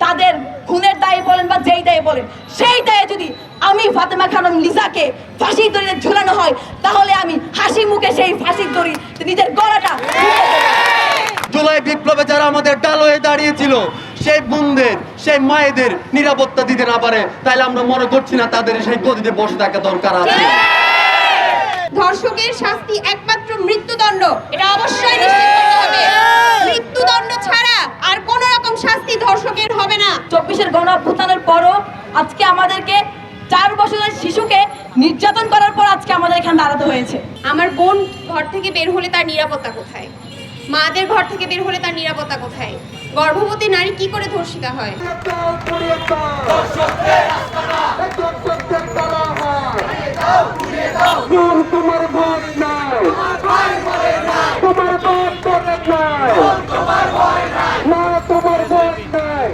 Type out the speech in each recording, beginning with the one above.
তাদের খুনের দায়ে বলেন বা যেই দায়ে বলেন সেই দায়ে যদি আমি ফাতেমা খানম লিজাকে ফাঁসির দড়িতে ঝুলানো হয় তাহলে আমি হাসি মুখে সেই ফাঁসির দড়ি নিজের গলাটা ঝুলিয়ে জুলাই বিপ্লবে যারা আমাদের ডাল হয়ে দাঁড়িয়েছিল সেই বোনদের সেই মায়েদের নিরাপত্তা দিতে না পারে তাহলে আমরা মনে করছি না তাদের সেই গদিতে বসে থাকা দরকার আছে। ধর্ষকের শাস্তি একমাত্র মৃত্যুদণ্ড এটা অবশ্যই নিশ্চিত করতে হবে মৃত্যুদণ্ড ছাড়া আর কোন রকম শাস্তি ধর্ষকের হবে না চব্বিশের গণ অভ্যুত্থানের পরও আজকে আমাদেরকে চার বছরের শিশুকে নির্যাতন করার পর আজকে আমাদের এখানে দাঁড়াতে হয়েছে। আমার বোন ঘর থেকে বের হলে তার নিরাপত্তা কোথায়? মাদের ঘর থেকে বের হলে তার নিরাপত্তা কোথায়? গর্ভবতী নারী কি করে ধর্ষিতা হয়? তোমার তোমার ভোট করে নাই না তোমার ভোট নাই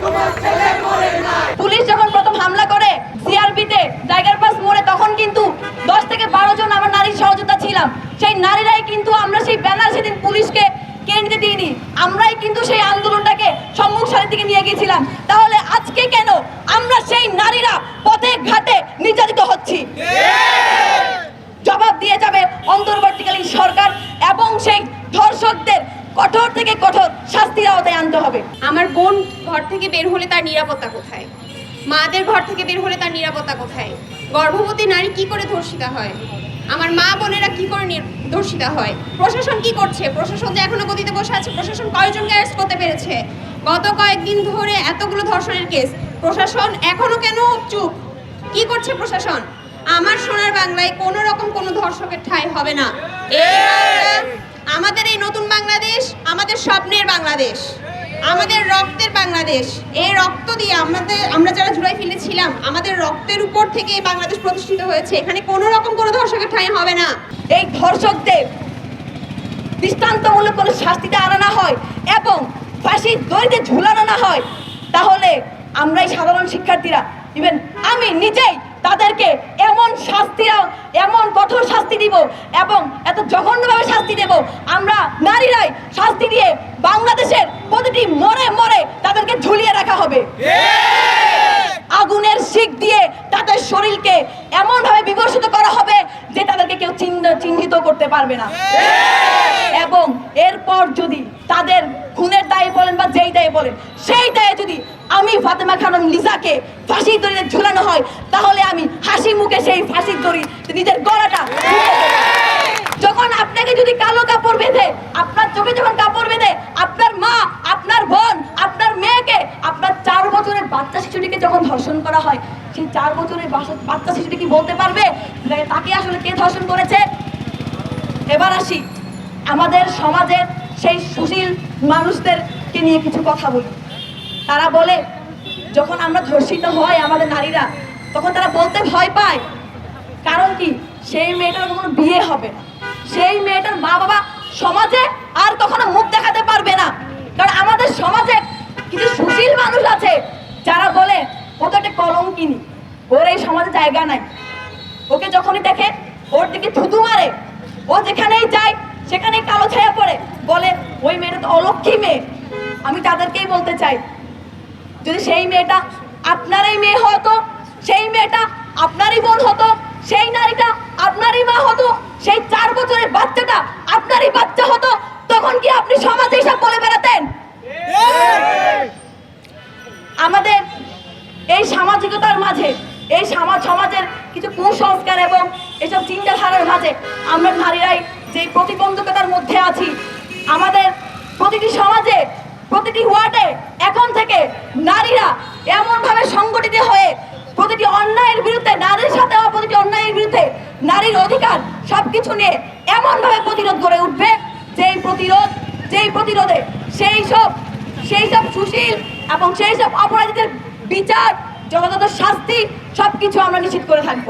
পুলিশ যখন প্রথম হামলা করে সিআরপিতে টাইগার পাস মোড়ে তখন কিন্তু দশ থেকে বারো জন আমার নারীর সহযোগিতা ছিলাম। সেই নারীরাই কিন্তু আমরা সেই ব্যানার সেদিন পুলিশকে নিতে দিইনি। আমরাই কিন্তু সেই আন্দোলনটাকে সম্মুখ সারির দিকে নিয়ে গিয়েছিলাম। তাহলে আজকে কেন আমরা সেই নারীরা পথে ঘাটে নির্যাতিত হচ্ছি? জবাব দিয়ে যাবে অন্তর্বর্তীকালীন সরকার এবং সেই ধর্ষকদের কঠোর থেকে কঠোর শাস্তির আওতায় আনতে হবে। আমার বোন ঘর থেকে বের হলে তার নিরাপত্তা কোথায়? মাদের ঘর থেকে বের হলে তার নিরাপত্তা কোথায়? গর্ভবতী নারী কি করে ধর্ষিতা হয়? আমার মা বোনেরা কি করে ধর্ষিতা হয়? প্রশাসন কি করছে? প্রশাসন যে এখনও গতিতে বসে আছে, প্রশাসন কয়জনকে অ্যারেস্ট করতে পেরেছে? গত কয়েকদিন ধরে এতগুলো ধর্ষণের কেস প্রশাসন এখনও কেন চুপ? কি করছে প্রশাসন? আমার সোনার বাংলায় কোনো রকম কোনো ধর্ষকের ঠাঁই হবে না। আমাদের এই নতুন বাংলাদেশ, আমাদের স্বপ্নের বাংলাদেশ। আমাদের রক্তের বাংলাদেশ। এই রক্ত দিয়ে আমাদের আমরা যারা জুলাই ফিল্ডে ছিলাম আমাদের রক্তের উপর থেকে এই বাংলাদেশ প্রতিষ্ঠিত হয়েছে। এখানে কোনো রকম কোনো ধর্ষকের ঠাঁই হবে না। এই ধর্ষকদের দৃষ্টান্তমূলক কোনো শাস্তিতে আনা না হয় এবং ফাঁসির দড়িতে ঝুলানো না হয়, তাহলে আমরাই সাধারণ শিক্ষার্থীরা ইভেন আমি নিজেই তাদেরকে এমন শাস্তিরা এমন কঠোর শাস্তি দিব এবং এত জঘন্যভাবে শাস্তি দেব। আমরা নারীরাই শাস্তি দিয়ে বাংলাদেশের প্রতিটি মরে মরে, তাদেরকে ঝুলিয়ে রাখা হবে। আগুনের শিখ দিয়ে তাদের শরীরকে এমনভাবে বিবর্ষিত করা হবে যে তাদেরকে কেউ চিহ্ন, চিহ্নিত করতে পারবে না। এবং এরপর যদি তাদের খুনের দায়ে বলেন বা যেই দায়ে বলেন, সেই দায়ে যদি আমি ফাতেমা খানম লিজাকে ফাঁসির দড়িতে ঝুলানো হয়, তাহলে আমি হাসি মুখে সেই ফাঁসির দড়ি নিজের গলাটা ঝুলিয়ে দেব। যখন আপনাকে যদি কালো কাপড় বেঁধে আপনার চোখে যখন কাপড় বেঁধে আপনার মা আপনার বোন আপনার মেয়েকে আপনার চার বছরের বাচ্চা শিশুটিকে যখন ধর্ষণ করা হয় সেই চার বছরের বাচ্চা শিশুটি কি বলতে পারবে? তাকে আসলে কে ধর্ষণ করেছে? এবার আসি, আমাদের সমাজের সেই সুশীল মানুষদেরকে নিয়ে কিছু কথা বলি। তারা বলে, যখন আমরা ধর্ষিত হয় আমাদের নারীরা, তখন তারা বলতে ভয় পায়। কারণ কি? সেই মেয়েটার কোনো বিয়ে হবে সেই মেয়েটার মা বাবা সমাজে আর কখনো মুখ দেখাতে পারবে না। কারণ আমাদের সমাজে কিছু সুশীল মানুষ আছে ও তো একটা কলঙ্কিনী ওর এই সমাজে জায়গা নাই। ওকে যখনই দেখে ওর দিকে থুতু মারে ও যেখানেই যায় সেখানেই কালো ছায়া পড়ে। বলে ওই মেয়েটা তো অলক্ষী মেয়ে। আমি তাদেরকেই বলতে চাই যদি সেই মেয়েটা আপনারই মেয়ে হতো সেই মেয়েটা আপনারই বোন হতো সেই নারীটা আপনারই মা হতো সেই চার বছরের বাচ্চাটা আপনারই বাচ্চা হতো তখন কি আপনি সমাজে এসব বলে বেড়াতেন? আমাদের এই সামাজিকতার মাঝে, এই সমাজ সমাজের কিছু কুসংস্কার এবং এসব চিন্তাধারার মাঝে আমরা নারীরাই যে প্রতিবন্ধকতার মধ্যে আছি, আমাদের প্রতিটি সমাজে, প্রতিটি ওয়ার্ডে এখন থেকে নারীরা এমনভাবে সংগঠিত হয়ে প্রতিটি অন্যায়ের বিরুদ্ধে, নারীর সাথে প্রতিটি অন্যায়ের বিরুদ্ধে নারীর অধিকার সবকিছু নিয়ে এমনভাবে প্রতিরোধ গড়ে উঠবে, যেই প্রতিরোধ যেই প্রতিরোধে সেই সব সেই সব সুশীল এবং সেই সব অপরাধীদের বিচার যথাযথ শাস্তি সবকিছু আমরা নিশ্চিত করে থাকব।